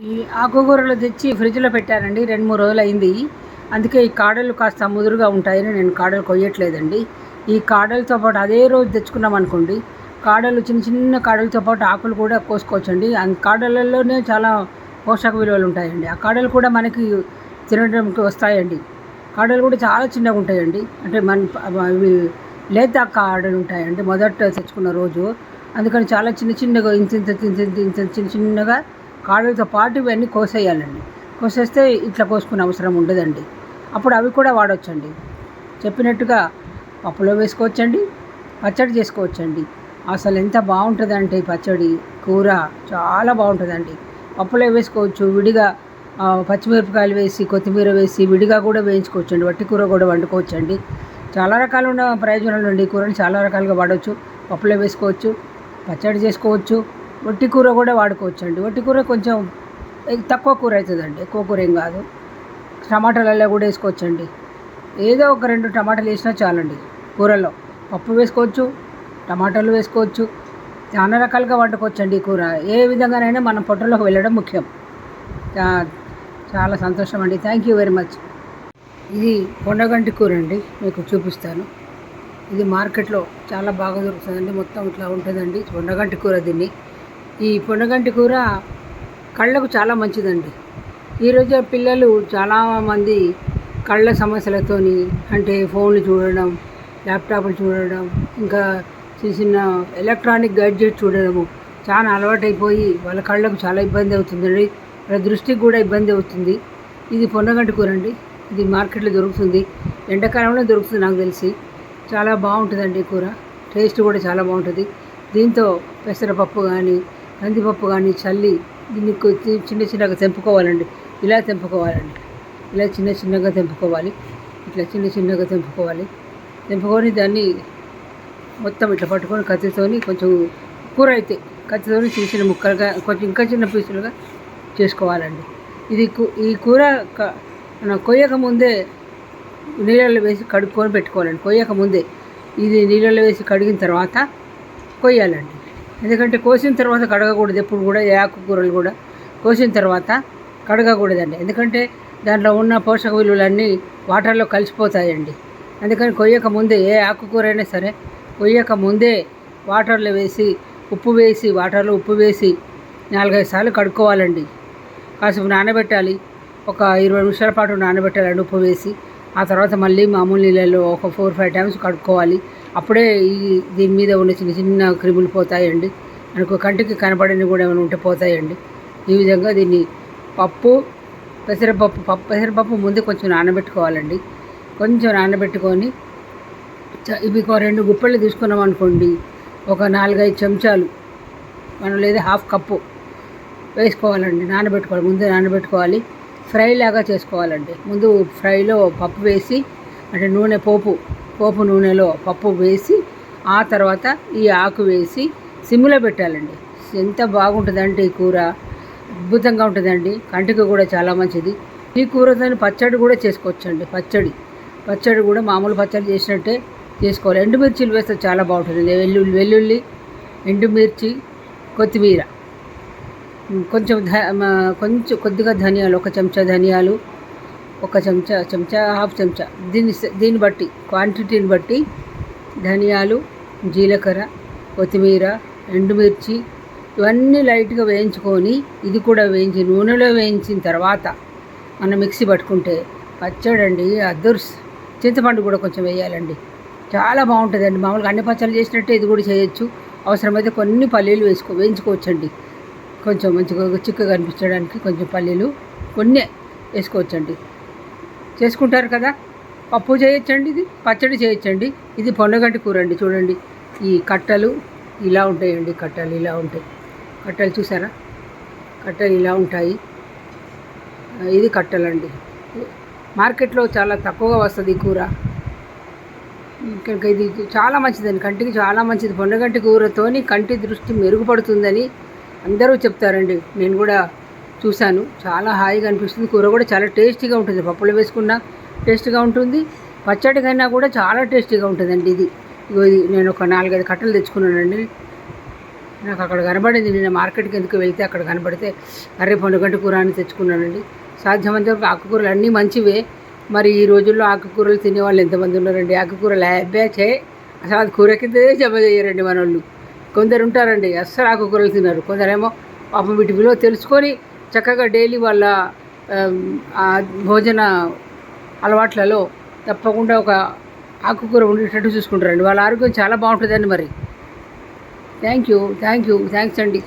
ఈ ఆకుకూరలు తెచ్చి ఫ్రిడ్జ్లో పెట్టానండి. రెండు మూడు రోజులు అయింది అందుకే ఈ కాడలు కాస్త ముదురుగా ఉంటాయని నేను కాడలు కొయ్యట్లేదండి. ఈ కాడలతో పాటు అదే రోజు తెచ్చుకున్నాం అనుకోండి కాడలు చిన్న చిన్న కాడలతో పాటు ఆకులు కూడా కోసుకోవచ్చండి. ఆ కాడలలోనే చాలా పోషక విలువలు ఉంటాయండి. ఆ కాడలు కూడా మనకి తినడానికి వస్తాయండి. కాడలు కూడా చాలా చిన్నగా ఉంటాయండి. అంటే మన ఇవి లేత కాడలు ఉంటాయండి. మొదట తెచ్చుకున్న రోజు. అందుకని చాలా చిన్న చిన్నగా ఇంత ఇంత ఇంత ఇంత చిన్న చిన్నగా కాడలతో పాటు ఇవన్నీ కోసేయాలండి. కోసేస్తే ఇట్లా కోసుకునే అవసరం ఉండదండి. అప్పుడు అవి కూడా వాడొచ్చండి. చెప్పినట్టుగా పప్పులో వేసుకోవచ్చండి పచ్చడి చేసుకోవచ్చండి. అసలు ఎంత బాగుంటుందంటే ఈ పచ్చడి కూర చాలా బాగుంటుందండి. పప్పులో వేసుకోవచ్చు విడిగా పచ్చిమిరపకాయలు వేసి కొత్తిమీర వేసి విడిగా కూడా వేయించుకోవచ్చండి. వట్టి కూర కూడా వండుకోవచ్చండి. చాలా రకాలున్న ప్రయోజనాలు అండి కూరని చాలా రకాలుగా వాడవచ్చు పప్పులో వేసుకోవచ్చు పచ్చడి చేసుకోవచ్చు. వట్టి కూర కూడా వాడుకోవచ్చు అండి వట్టి కూర కొంచెం తక్కువ కూర అవుతుందండి ఎక్కువ కూర ఏం కాదు. టమాటాలలో కూడా వేసుకోవచ్చండి. ఏదో ఒక రెండు టమాటాలు వేసినా చాలండి కూరలో పప్పు వేసుకోవచ్చు టమాటాలు వేసుకోవచ్చు చాలా రకాలుగా వండుకోవచ్చండి ఈ కూర. ఏ విధంగానైనా మనం పొట్టలోకి వెళ్ళడం ముఖ్యం. చాలా సంతోషం అండి థ్యాంక్ యూ వెరీ మచ్. ఇది కొండగంటి కూర అండి. మీకు చూపిస్తాను. ఇది మార్కెట్లో చాలా బాగా దొరుకుతుందండి. మొత్తం ఇట్లా ఉంటుందండి. కొండగంటి కూర దీన్ని. ఈ పొండగంటి కూర కళ్ళకు చాలా మంచిదండి. ఈరోజు పిల్లలు చాలామంది కళ్ళ సమస్యలతోని అంటే ఫోన్లు చూడడం ల్యాప్టాప్లు చూడడం ఇంకా చిన్న చిన్న ఎలక్ట్రానిక్ గడ్జెట్ చూడడము చాలా అలవాటైపోయి వాళ్ళ కళ్ళకు చాలా ఇబ్బంది అవుతుందండి. వాళ్ళ దృష్టికి కూడా ఇబ్బంది అవుతుంది. ఇది పొన్నగంటి కూర అండి ఇది మార్కెట్లో దొరుకుతుంది. ఎండాకాలంలో దొరుకుతుంది నాకు తెలిసి. చాలా బాగుంటుందండి కూర. టేస్ట్ కూడా చాలా బాగుంటుంది. దీంతో పెసరపప్పు కానీ కందిపప్పు కానీ చల్లి దీన్ని కొద్ది- చిన్న చిన్నగా తెంపుకోవాలండి. ఇలా తెంపుకోవాలండి. ఇలా చిన్న చిన్నగా తెంపుకోవాలి. ఇట్లా చిన్న చిన్నగా తెంపుకోవాలి. తెంపుకొని దాన్ని మొత్తం ఇట్లా పట్టుకొని కత్తితోని కొంచెం కూర అయితే కత్తితోని చిన్న చిన్న ముక్కలుగా కొంచెం ఇంకా చిన్న పీసులుగా చేసుకోవాలండి. ఇది ఈ కూర కొయ్యక ముందే నీళ్ళలో వేసి కడుక్కొని పెట్టుకోవాలండి. కొయ్యక ముందే ఇది నీళ్ళలో వేసి కడిగిన తర్వాత కొయ్యాలండి. ఎందుకంటే కోసిన తర్వాత కడగకూడదు ఎప్పుడు కూడా ఏ ఆకుకూరలు కూడా కోసిన తర్వాత కడగకూడదండి. ఎందుకంటే దాంట్లో ఉన్న పోషక విలువలన్నీ వాటర్లో కలిసిపోతాయండి. అందుకని కొయ్యక ముందే ఏ ఆకుకూర అయినా సరే కొయ్యక ముందే వాటర్లో వేసి ఉప్పు వేసి వాటర్లో ఉప్పు వేసి నాలుగైదు సార్లు కడుక్కోవాలండి. కాసేపు నానబెట్టాలి ఒక ఇరవై నిమిషాల పాటు నానబెట్టాలండి ఉప్పు వేసి ఆ తర్వాత మళ్ళీ మామూలు నీళ్ళలో ఒక ఫోర్ ఫైవ్ టైమ్స్ కడుక్కోవాలి. అప్పుడే ఈ దీని మీద ఉన్న చిన్న చిన్న క్రిములు పోతాయండి. మనకు కంటికి కనపడని కూడా ఏమైనా ఉంటే పోతాయండి. ఈ విధంగా దీన్ని పప్పు పెసరపప్పు పప్పు పెసరపప్పు ముందే కొంచెం నానబెట్టుకోవాలండి. కొంచెం నానబెట్టుకొని చ- ఇవి ఒక రెండు గుప్పెళ్ళు తీసుకున్నాం అనుకోండి ఒక నాలుగైదు చెంచాలు మనం లేదా హాఫ్ కప్పు వేసుకోవాలండి. నానబెట్టుకోవాలి ముందు నానబెట్టుకోవాలి. ఫ్రై లాగా చేసుకోవాలండి. ముందు ఫ్రైలో పప్పు వేసి అంటే నూనె పోపు పోపు నూనెలో పప్పు వేసి ఆ తర్వాత ఈ ఆకు వేసి సిమ్లో పెట్టాలండి. ఎంత బాగుంటుందంటే ఈ కూర. అద్భుతంగా ఉంటుందండి. కంటికి కూడా చాలా మంచిది. ఈ కూరతో పచ్చడి కూడా చేసుకోవచ్చండి. పచ్చడి. పచ్చడి కూడా మామూలు పచ్చడి చేసినట్టే చేసుకోవాలి. ఎండుమిర్చిలు వేస్తే చాలా బాగుంటుంది వెల్లుల్లి వెల్లుల్లి ఎండుమిర్చి కొత్తిమీర. కొంచెం కొంచెం కొద్దిగా ధనియాలు ఒక చెంచా ధనియాలు ఒక చెంచా చెంచా హాఫ్ చెంచా. దీన్ని దీన్ని బట్టి క్వాంటిటీని బట్టి ధనియాలు జీలకర్ర కొత్తిమీర ఎండుమిర్చి ఇవన్నీ లైట్గా వేయించుకొని ఇది కూడా వేయించి నూనెలో వేయించిన తర్వాత మనం మిక్సీ పట్టుకుంటే పచ్చడండి అదుర్స్. చింతపండు కూడా కొంచెం వేయాలండి. చాలా బాగుంటుందండి. మామూలుగా అన్ని పచ్చళ్ళు చేసినట్టే ఇది కూడా చేయొచ్చు. అవసరమైతే కొన్ని పల్లీలు వేసుకో వేయించుకోవచ్చండి. కొంచెం మంచిగా చిక్కగా అనిపించడానికి కొంచెం పల్లీలు కొన్ని వేసుకోవచ్చండి. చేసుకుంటారు కదా. పప్పు చేయొచ్చండి ఇది? పచ్చడి చేయొచ్చండి? ఇది పొన్నగంటి కూర అండి చూడండి. ఈ కట్టలు ఇలా ఉంటాయండి కట్టలు ఇలా ఉంటాయి. కట్టలు చూసారా? కట్టలు ఇలా ఉంటాయి. ఇది కట్టలండి. మార్కెట్లో చాలా తక్కువగా వస్తుంది ఈ కూర. కనుక ఇది చాలా మంచిదండి కంటికి చాలా మంచిది. పొండగంటి కూరతోని కంటి దృష్టి మెరుగుపడుతుందని అందరూ చెప్తారండి. నేను కూడా చూశాను. చాలా హాయిగా అనిపిస్తుంది. కూర కూడా చాలా టేస్టీగా ఉంటుంది. పప్పులో వేసుకున్నా టేస్టీగా ఉంటుంది. పచ్చడి కన్నా కూడా చాలా టేస్టీగా ఉంటుందండి ఇది. ఇది నేను ఒక నాలుగైదు కట్టలు తెచ్చుకున్నానండి. నాకు అక్కడ కనబడింది. నేను మార్కెట్కి ఎందుకు వెళ్తే అక్కడ కనబడితే అరే పండుగంట కూర అని తెచ్చుకున్నానండి. సాధ్యమైనంత ఆకుకూరలు అన్నీ మంచివే. మరి ఈ రోజుల్లో ఆకుకూరలు తినేవాళ్ళు ఎంతమంది ఉన్నారండి? ఆకుకూరలు అబ్బాచే అసలు అది కూర కిందే జమ చేయరండి మన వాళ్ళు కొందరు ఉంటారండి. అస్సలు ఆకుకూరలు తినరు. కొందరేమో పాపం వీటి విలువ తెలుసుకొని చక్కగా డైలీ వాళ్ళ భోజన అలవాట్లలో తప్పకుండా ఒక ఆకుకూర ఉండేటట్టు చూసుకుంటారండి. వాళ్ళ ఆరోగ్యం చాలా బాగుంటుందండి మరి. Thank you thank you thanks అండి.